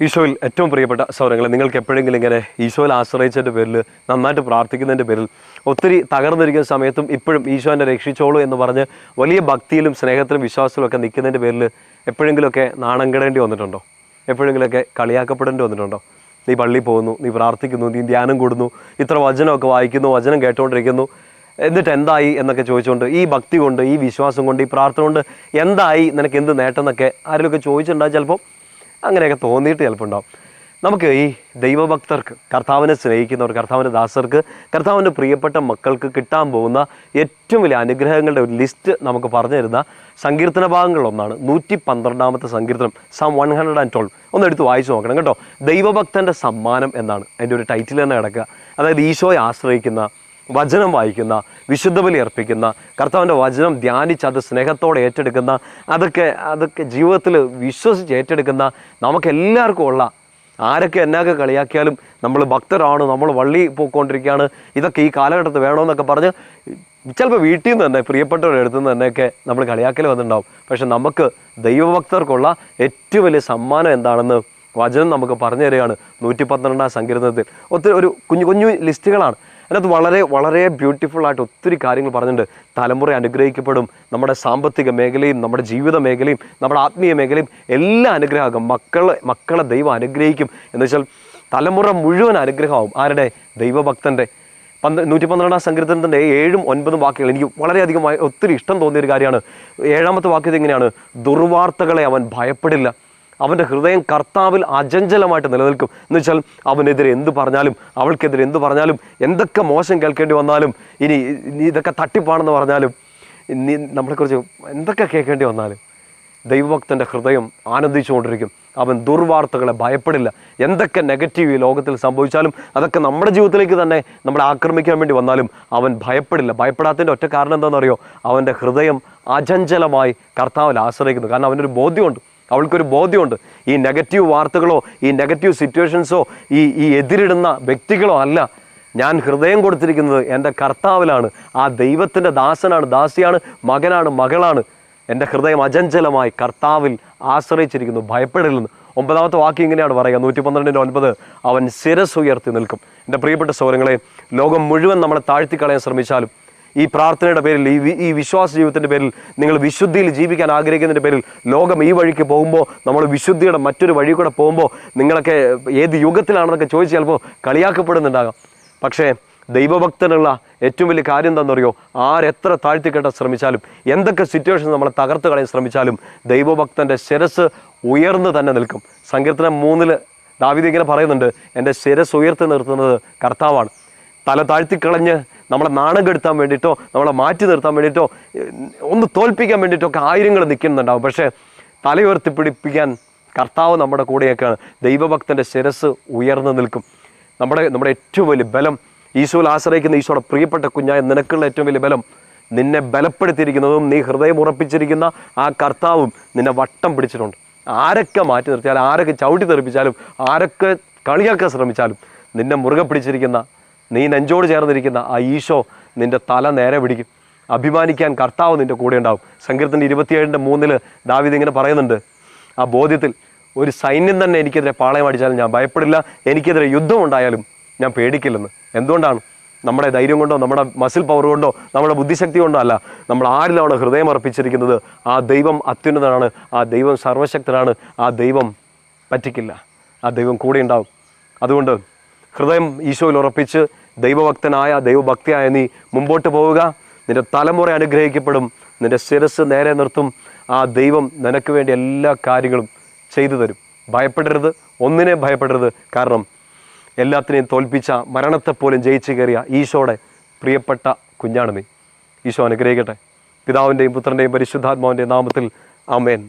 ഈശോയിൽ ഏറ്റവും പ്രിയപ്പെട്ട സൗരങ്ങളെ നിങ്ങൾക്ക് എപ്പോഴെങ്കിലും ഇങ്ങനെ ഈശോയിൽ ആശ്രയിച്ചതിന്റെ പേരിൽ നന്നായിട്ട് പ്രാർത്ഥിക്കുന്നതിന്റെ പേരിൽ ഒത്തിരി തകർന്നിരിക്കുന്ന സമയത്തും ഇപ്പോഴും ഈശോനെ രക്ഷിച്ചോളൂ എന്ന് പറഞ്ഞ് വലിയ ഭക്തിയിലും സ്നേഹത്തിലും വിശ്വാസത്തിലും ഒക്കെ നിൽക്കുന്നതിന്റെ പേരിൽ എപ്പോഴെങ്കിലുമൊക്കെ നാണം കെടേണ്ടി വന്നിട്ടുണ്ടോ? എപ്പോഴെങ്കിലുമൊക്കെ കളിയാക്കപ്പെടേണ്ടി വന്നിട്ടുണ്ടോ? നീ പള്ളി പോകുന്നു നീ പ്രാർത്ഥിക്കുന്നു നീ ധ്യാനം കൂടുന്നു ഇത്ര വചനമൊക്കെ വായിക്കുന്നു വചനം കേട്ടുകൊണ്ടിരിക്കുന്നു എന്നിട്ട് എന്തായി എന്നൊക്കെ ചോദിച്ചുകൊണ്ട് ഈ ഭക്തി കൊണ്ട് ഈ വിശ്വാസം കൊണ്ട് ഈ പ്രാർത്ഥന കൊണ്ട് എന്തായി നിനക്ക് എന്ത് നേട്ടം എന്നൊക്കെ ആരെങ്കിലുമൊക്കെ ചോദിച്ചിട്ടുണ്ടാകും ചിലപ്പോൾ. അങ്ങനെയൊക്കെ തോന്നിയിട്ട് ചിലപ്പോൾ ഉണ്ടാവും. നമുക്ക് ഈ ദൈവഭക്തർക്ക് കർത്താവിനെ സ്നേഹിക്കുന്നവർ കർത്താവിന്റെ ദാസർക്ക് കർത്താവിന്റെ പ്രിയപ്പെട്ട മക്കൾക്ക് കിട്ടാൻ പോകുന്ന ഏറ്റവും വലിയ അനുഗ്രഹങ്ങളുടെ ഒരു ലിസ്റ്റ് നമുക്ക് പറഞ്ഞു തരുന്ന സങ്കീർത്തന ഭാഗങ്ങളൊന്നാണ് നൂറ്റി പന്ത്രണ്ടാമത്തെ സങ്കീർത്തനം psalm one hundred and twelve ഒന്ന് എടുത്ത് വായിച്ചു നോക്കണം കേട്ടോ. ദൈവഭക്തന്റെ സമ്മാനം എന്നാണ് അതിന്റെ ഒരു ടൈറ്റിൽ തന്നെ കിടക്കുക. അതായത് ഈശോയെ ആശ്രയിക്കുന്ന വചനം വായിക്കുന്ന വിശുദ്ധ ബലി അർപ്പിക്കുന്ന കർത്താവിന്റെ വചനം ധ്യാനിച്ച് അത് സ്നേഹത്തോടെ ഏറ്റെടുക്കുന്ന അതൊക്കെ അതൊക്കെ ജീവിതത്തിൽ വിശ്വസിച്ച് ഏറ്റെടുക്കുന്ന നമുക്ക് എല്ലാവർക്കും ഉള്ള ആരൊക്കെ എന്നൊക്കെ കളിയാക്കിയാലും നമ്മൾ ഭക്തരാണ് നമ്മൾ വള്ളി പോയിക്കൊണ്ടിരിക്കുകയാണ് ഇതൊക്കെ ഈ കാലഘട്ടത്തിൽ വേണമെന്നൊക്കെ പറഞ്ഞ് ചിലപ്പോൾ വീട്ടിൽ നിന്ന് തന്നെ പ്രിയപ്പെട്ടവരുടെ അടുത്ത് നിന്ന് തന്നെയൊക്കെ നമ്മൾ കളിയാക്കൽ വന്നിട്ടുണ്ടാവും. പക്ഷെ നമുക്ക് ദൈവഭക്തർക്കുള്ള ഏറ്റവും വലിയ സമ്മാനം എന്താണെന്ന് വചനം നമുക്ക് പറഞ്ഞു തരികയാണ് നൂറ്റി പന്ത്രണ്ടാം സങ്കീർത്തനത്തിൽ. ഒത്തിരി ഒരു കുഞ്ഞു കുഞ്ഞു ലിസ്റ്റുകളാണ്. അതിനകത്ത് വളരെ വളരെ ബ്യൂട്ടിഫുൾ ആയിട്ട് ഒത്തിരി കാര്യങ്ങൾ പറഞ്ഞിട്ടുണ്ട്. തലമുറ അനുഗ്രഹിക്കപ്പെടും. നമ്മുടെ സാമ്പത്തിക മേഖലയും നമ്മുടെ ജീവിത മേഖലയും നമ്മുടെ ആത്മീയ മേഖലയും എല്ലാം അനുഗ്രഹമാകും. മക്കളെ മക്കളെ ദൈവം അനുഗ്രഹിക്കും. എന്ന് വെച്ചാൽ തലമുറ മുഴുവൻ അനുഗ്രഹമാവും. ആരുടെ? ദൈവഭക്തന്റെ പന്ത് നൂറ്റി പന്ത്രണ്ടാം സങ്കീർത്തനത്തിന്റെ ഏഴും ഒൻപതും വാക്കുകൾ എനിക്ക് വളരെയധികം ഒത്തിരി ഇഷ്ടം തോന്നിയ ഒരു കാര്യമാണ്. ഏഴാമത്തെ വാക്യത്തെ ഇങ്ങനെയാണ് ദുർവാർത്തകളെ അവൻ ഭയപ്പെടില്ല. അവന്റെ ഹൃദയം കർത്താവിൽ അചഞ്ചലമായിട്ട് നിലനിൽക്കും. എന്ന് വെച്ചാൽ അവനെതിരെ എന്ത് പറഞ്ഞാലും അവൾക്കെതിരെ എന്ത് പറഞ്ഞാലും എന്തൊക്കെ മോശം കേൾക്കേണ്ടി വന്നാലും ഇനി ഇതൊക്കെ തട്ടിപ്പാണെന്ന് പറഞ്ഞാലും നീ നമ്മളെക്കുറിച്ച് എന്തൊക്കെ കേൾക്കേണ്ടി വന്നാലും ദൈവഭക്തന്റെ ഹൃദയം ആനന്ദിച്ചുകൊണ്ടിരിക്കും. അവൻ ദുർവാർത്തകളെ ഭയപ്പെടില്ല. എന്തൊക്കെ നെഗറ്റീവ് ഈ ലോകത്തിൽ സംഭവിച്ചാലും അതൊക്കെ നമ്മുടെ ജീവിതത്തിലേക്ക് തന്നെ നമ്മളെ ആക്രമിക്കാൻ വേണ്ടി വന്നാലും അവൻ ഭയപ്പെടില്ല. ഭയപ്പെടാത്തതിന്റെ ഒറ്റ കാരണം എന്താണെന്ന് അറിയോ അവന്റെ ഹൃദയം അചഞ്ചലമായി കർത്താവിൽ ആശ്രയിക്കുന്നു. കാരണം അവനൊരു ബോധ്യമുണ്ട്. അവൾക്കൊരു ബോധ്യമുണ്ട്. ഈ നെഗറ്റീവ് വാർത്തകളോ ഈ നെഗറ്റീവ് സിറ്റുവേഷൻസോ ഈ ഈ എതിരിടുന്ന വ്യക്തികളോ അല്ല. ഞാൻ ഹൃദയം കൊടുത്തിരിക്കുന്നത് എന്റെ കർത്താവിലാണ്. ആ ദൈവത്തിന്റെ ദാസനാണ് ദാസിയാണ് മകനാണ് മകളാണ്. എന്റെ ഹൃദയം അചഞ്ചലമായി കർത്താവിൽ ആശ്രയിച്ചിരിക്കുന്നു ഭയപ്പെടില്ലെന്ന് ഒമ്പതാമത്തെ വാക്യം ഇങ്ങനെയാണ് പറയുക. നൂറ്റി പന്ത്രണ്ടിന്റെ ഒൻപത് അവൻ ശിരസ് ഉയർത്തി നിൽക്കും. എന്റെ പ്രിയപ്പെട്ട സൗരങ്ങളെ ലോകം മുഴുവൻ നമ്മളെ താഴ്ത്തിക്കളയാൻ ശ്രമിച്ചാലും ഈ പ്രാർത്ഥനയുടെ പേരിൽ ഈ ഈ വിശ്വാസ ജീവിതത്തിന്റെ പേരിൽ നിങ്ങൾ വിശുദ്ധിയിൽ ജീവിക്കാൻ ആഗ്രഹിക്കുന്നതിന്റെ പേരിൽ ലോകം ഈ വഴിക്ക് പോകുമ്പോൾ നമ്മൾ വിശുദ്ധിയുടെ മറ്റൊരു വഴി കൂടെ പോകുമ്പോൾ നിങ്ങളൊക്കെ ഏത് യുഗത്തിലാണെന്നൊക്കെ ചോദിച്ച് ചിലപ്പോൾ കളിയാക്കപ്പെടുന്നുണ്ടാകാം. പക്ഷേ ദൈവഭക്തനുള്ള ഏറ്റവും വലിയ കാര്യം എന്താണെന്നറിയോ? ആരെത്ര താഴ്ത്തിക്കെട്ടാൻ ശ്രമിച്ചാലും എന്തൊക്കെ സിറ്റുവേഷൻ നമ്മളെ തകർത്ത് കളയാൻ ശ്രമിച്ചാലും ദൈവഭക്തന്റെ ശിരസ് ഉയർന്നു തന്നെ നിൽക്കും. സങ്കീർത്തനം മൂന്നിൽ ദാവിദ് ഇങ്ങനെ പറയുന്നുണ്ട് എന്റെ ശിരസ് ഉയർത്തി നിർത്തുന്നത് കർത്താവാണ്. തല താഴ്ത്തിക്കളഞ്ഞ് നമ്മളെ നാണം കെടുത്താൻ വേണ്ടിയിട്ടോ നമ്മളെ മാറ്റി നിർത്താൻ വേണ്ടിയിട്ടോ ഒന്ന് തോൽപ്പിക്കാൻ വേണ്ടിയിട്ടോ ഒക്കെ ആയിരങ്ങൾ നിൽക്കുന്നുണ്ടാവും. പക്ഷേ തലയുയർത്തിപ്പിടിപ്പിക്കാൻ പിടിപ്പിക്കാൻ കർത്താവ് നമ്മുടെ കൂടെയൊക്കെയാണ്. ദൈവഭക്തന്റെ ശിരസ് ഉയർന്നു നിൽക്കും. നമ്മുടെ നമ്മുടെ ഏറ്റവും വലിയ ബലം ഈശോയിൽ ആശ്രയിക്കുന്ന ഈശോയുടെ പ്രിയപ്പെട്ട കുഞ്ഞായ നിനക്കുള്ള ഏറ്റവും വലിയ ബലം നിന്നെ ബലപ്പെടുത്തിയിരിക്കുന്നതും നീ ഹൃദയം ഉറപ്പിച്ചിരിക്കുന്ന ആ കർത്താവും നിന്നെ വട്ടം പിടിച്ചിട്ടുണ്ട്. ആരൊക്കെ മാറ്റി നിർത്തിയാലും ആരൊക്കെ ചവിട്ടി തെറിപ്പിച്ചാലും ആരൊക്കെ കളിയാക്കാൻ ശ്രമിച്ചാലും നിന്നെ മുറുകെ പിടിച്ചിരിക്കുന്ന നീ നെഞ്ചോട് ചേർന്നിരിക്കുന്ന ആ ഈശോ നിന്റെ തല നേരെ പിടിക്കും. അഭിമാനിക്കാൻ കർത്താവ് നിന്റെ കൂടെ ഉണ്ടാവും. സങ്കീർത്തന്റെ ഇരുപത്തിയേഴിന്റെ മൂന്നിൽ ദാവിദ് ഇങ്ങനെ പറയുന്നുണ്ട്. ആ ബോധ്യത്തിൽ ഒരു സൈന്യം തന്നെ എനിക്കെതിരെ പാളയം അടിച്ചാലും ഞാൻ ഭയപ്പെടില്ല. എനിക്കെതിരെ യുദ്ധം ഉണ്ടായാലും ഞാൻ പേടിക്കില്ലെന്ന്. എന്തുകൊണ്ടാണ്? നമ്മുടെ ധൈര്യം കൊണ്ടോ നമ്മുടെ മസിൽ പവർ കൊണ്ടോ നമ്മുടെ ബുദ്ധിശക്തി കൊണ്ടോ അല്ല. നമ്മൾ ആരിലാണ് ഹൃദയം അർപ്പിച്ചിരിക്കുന്നത് ആ ദൈവം അത്യുന്നതനാണ് ആ ദൈവം സർവശക്തനാണ് ആ ദൈവം പറ്റിക്കില്ല. ആ ദൈവം കൂടെ ഉണ്ടാവും. അതുകൊണ്ട് ഹൃദയം ഈശോയിൽ ഉറപ്പിച്ച് ദൈവഭക്തനായ ദൈവഭക്തിയായ നീ മുമ്പോട്ട് പോവുക. നിന്റെ തലമുറ അനുഗ്രഹിക്കപ്പെടും. നിന്റെ ശിരസ് നേരെ നിർത്തും. ആ ദൈവം നിനക്ക് വേണ്ടി എല്ലാ കാര്യങ്ങളും ചെയ്തു തരും. ഭയപ്പെടരുത്. ഒന്നിനെ ഭയപ്പെടരുത്. കാരണം എല്ലാത്തിനെയും തോൽപ്പിച്ച മരണത്തെപ്പോലും ജയിച്ചു കയറിയ ഈശോയുടെ പ്രിയപ്പെട്ട കുഞ്ഞാണ് നീ. ഈശോ അനുഗ്രഹിക്കട്ടെ. പിതാവിന്റെയും പുത്രന്റെയും പരിശുദ്ധാത്മാവിന്റെയും നാമത്തിൽ ആമേൻ.